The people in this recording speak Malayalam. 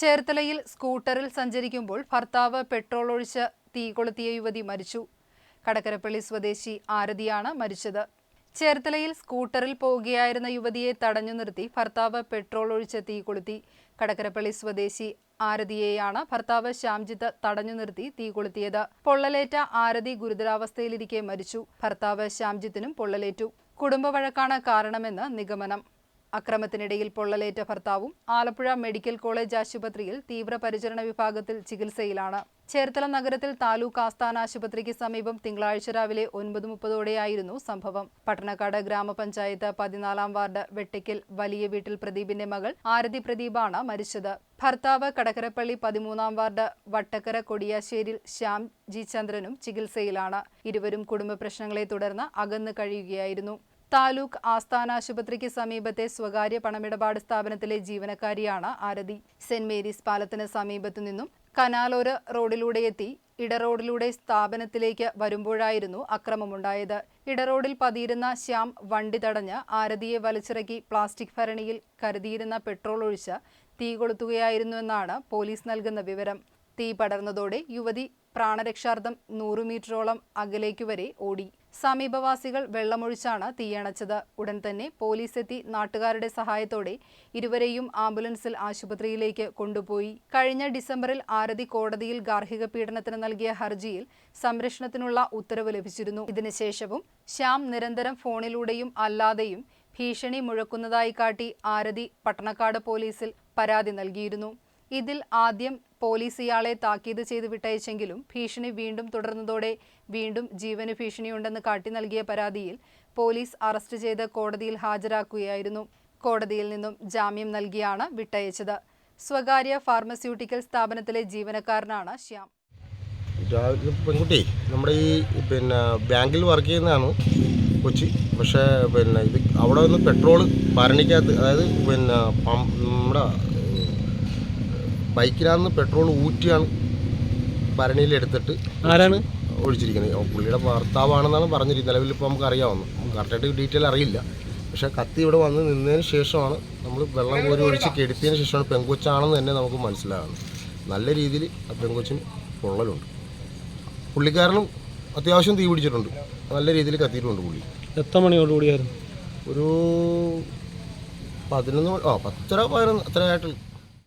ചേർത്തലയിൽ സ്കൂട്ടറിൽ സഞ്ചരിക്കുമ്പോൾ ഭർത്താവ് പെട്രോൾ ഒഴിച്ച് തീ കൊളുത്തിയ യുവതി മരിച്ചു. കടക്കരപ്പള്ളി സ്വദേശി ആരതിയാണ് മരിച്ചത്. ചേർത്തലയിൽ സ്കൂട്ടറിൽ പോവുകയായിരുന്ന യുവതിയെ തടഞ്ഞു നിർത്തി ഭർത്താവ് പെട്രോൾ ഒഴിച്ച് തീ കൊളുത്തി. കടക്കരപ്പള്ളി സ്വദേശി ആരതിയെയാണ് ഭർത്താവ് ശ്യാംജിത്ത് തടഞ്ഞു നിർത്തി തീ കൊളുത്തിയത്. പൊള്ളലേറ്റ ആരതി ഗുരുതരാവസ്ഥയിലിരിക്കെ മരിച്ചു. ഭർത്താവ് ശ്യാംജിത്തിനും പൊള്ളലേറ്റു. കുടുംബവഴക്കാണ് കാരണമെന്ന് നിഗമനം. അക്രമത്തിനിടയിൽ പൊള്ളലേറ്റ ഭർത്താവും ആലപ്പുഴ മെഡിക്കൽ കോളേജ് ആശുപത്രിയിൽ തീവ്രപരിചരണ വിഭാഗത്തിൽ ചികിത്സയിലാണ്. ചേർത്തല നഗരത്തിൽ താലൂക്ക് ആസ്ഥാന ആശുപത്രിക്ക് സമീപം തിങ്കളാഴ്ച രാവിലെ ഒൻപത് മുപ്പതോടെയായിരുന്നു സംഭവം. പട്ടണക്കാട് ഗ്രാമപഞ്ചായത്ത് പതിനാലാം വാർഡ് വെട്ടിക്കൽ വലിയ വീട്ടിൽ പ്രദീപിന്റെ മകൾ ആരതി പ്രദീപാണ് മരിച്ചത്. ഭർത്താവ് കടക്കരപ്പള്ളി പതിമൂന്നാം വാർഡ് വട്ടക്കര കൊടിയാശ്ശേരിൽ ശ്യാം ജി ചന്ദ്രനും ചികിത്സയിലാണ്. ഇരുവരും കുടുംബ പ്രശ്നങ്ങളെ തുടർന്ന് അകന്നു കഴിയുകയായിരുന്നു. താലൂക്ക് ആസ്ഥാന ആശുപത്രിക്ക് സമീപത്തെ സ്വകാര്യ പണമിടപാട് സ്ഥാപനത്തിലെ ജീവനക്കാരിയാണ് ആരതി. സെന്റ് മേരീസ് പാലത്തിന് സമീപത്തു നിന്നും കനാലോര റോഡിലൂടെ എത്തി ഇടറോഡിലൂടെ സ്ഥാപനത്തിലേക്ക് വരുമ്പോഴായിരുന്നു അക്രമമുണ്ടായത്. ഇടറോഡിൽ പതിയിരുന്ന ശ്യാം വണ്ടി തടഞ്ഞ് ആരതിയെ വലിച്ചിറക്കി പ്ലാസ്റ്റിക് ഭരണിയിൽ കരുതിയിരുന്ന പെട്രോൾ ഒഴിച്ച് തീ കൊളുത്തുകയായിരുന്നുവെന്നാണ് പോലീസ് നൽകുന്ന വിവരം. തീ പടർന്നതോടെ യുവതി പ്രാണരക്ഷാർത്ഥം നൂറു മീറ്ററോളം അകലേക്കു വരെ ഓടി. സമീപവാസികൾ വെള്ളമൊഴിച്ചാണ് തീയണച്ചത്. ഉടൻ തന്നെ പോലീസ് എത്തി നാട്ടുകാരുടെ സഹായത്തോടെ ഇരുവരെയും ആംബുലൻസിൽ ആശുപത്രിയിലേക്ക് കൊണ്ടുപോയി. കഴിഞ്ഞ ഡിസംബറിൽ ആരതി കോടതിയിൽ ഗാർഹിക പീഡനത്തിന് നൽകിയ ഹർജിയിൽ സംരക്ഷണത്തിനുള്ള ഉത്തരവ് ലഭിച്ചിരുന്നു. ഇതിനുശേഷവും ശ്യാം നിരന്തരം ഫോണിലൂടെയും അല്ലാതെയും ഭീഷണി മുഴക്കുന്നതായി കാട്ടി ആരതി പട്ടണക്കാട് പോലീസിൽ പരാതി നൽകിയിരുന്നു. ഇതിൽ ആദ്യം പോലീസ് ഇയാളെ താക്കീത് ചെയ്ത് വിട്ടയച്ചെങ്കിലും ഭീഷണി വീണ്ടും തുടർന്നതോടെ വീണ്ടും ജീവന് ഭീഷണിയുണ്ടെന്ന് കാട്ടി നൽകിയ പരാതിയിൽ പോലീസ് അറസ്റ്റ് ചെയ്ത് കോടതിയിൽ ഹാജരാക്കുകയായിരുന്നു. കോടതിയിൽ നിന്നും ജാമ്യം നൽകിയാണ് വിട്ടയച്ചത്. സ്വകാര്യ ഫാർമസ്യൂട്ടിക്കൽ സ്ഥാപനത്തിലെ ജീവനക്കാരനാണ് ശ്യാം. പെൺകുട്ടി നമ്മുടെ ഈ പിന്നെ ബാങ്കിൽ വർക്ക് ചെയ്യുന്നതാണ് കൊച്ചി. പക്ഷേ പിന്നെ ഇത് അവിടെ നിന്ന് പെട്രോൾ ഭരണിക്കകത്ത് അതായത് പിന്നെ നമ്മുടെ ബൈക്കിനകത്ത് പെട്രോൾ ഊറ്റിയാണ് ഭരണിയിൽ എടുത്തിട്ട് ആരാണ്? ഒഴിച്ചിരിക്കുന്നത്. പുള്ളിയുടെ ഭർത്താവാണെന്നാണ് പറഞ്ഞിരിക്കുന്നത് നിലവിൽ ഇപ്പോൾ നമുക്ക് അറിയാവുന്നു കറക്റ്റായിട്ട് ഡീറ്റെയിൽ അറിയില്ല. പക്ഷേ കത്തി ഇവിടെ വന്ന് നിന്നതിന് ശേഷമാണ് നമ്മൾ വെള്ളം കോരി ഒഴിച്ച് കെടുത്തിയതിന് ശേഷമാണ് പെങ്കൊച്ചാണെന്ന് തന്നെ നമുക്ക് മനസ്സിലാകുന്നത്. നല്ല രീതിയിൽ ആ പെങ്കൊച്ചിന് പൊള്ളലുണ്ട്. പുള്ളിക്കാരനും അത്യാവശ്യം തീ പിടിച്ചിട്ടുണ്ട്. നല്ല രീതിയിൽ കത്തിയിട്ടുണ്ട് പുള്ളി. എത്ര മണിയോടുകൂടിയായിരുന്നു ഒരു പതിനൊന്ന് മണി- ആ പത്തര പതിനൊന്ന് അത്രയായിട്ടുള്ളൂ.